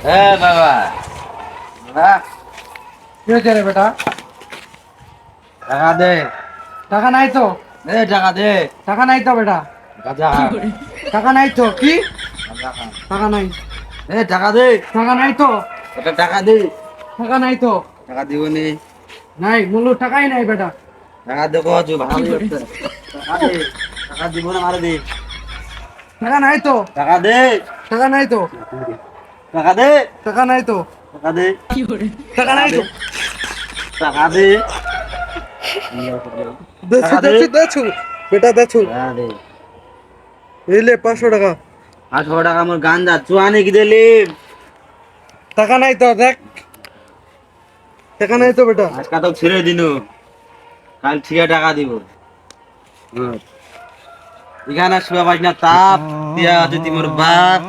এ বাবা। বাবা কি হয়েছে রে বেটা? টাকা দে। টাকা নাই তো? এ টাকা দে। টাকা নাই তো বেটা? গাজা টাকা নাই তো? কি? টাকা নাই। এ টাকা দে। টাকা নাই তো? এটা টাকা দে। টাকা নাই তো? টাকা দিব নি। নাই মূল্য টাকাই নাই বেটা। টাকা দে কচু ভালো হচ্ছে। টাকা দে। টাকা দিব না মারে দে। টাকা নাই তো? টাকা দে। টাকা নাই তো? টাকা দে। টাকা নাই তো। টাকা দে। টাকা নাই তো। টাকা দে। দেছু। দেছু দেছু বেটা দেছু এই লে পাঁচশো টাকা। আটশো টাকা আমার গাঞ্জা চুয়ানি কি দিলি টাকা নাই তো দেখ। টাকা নাই তো বেটা। আজকা তো ছেড়ে দিনু। কাল ঠিক টাকা দিব। এখানে শুয়ে পাইস না তাপ। দিয়া যদি মোর বাপ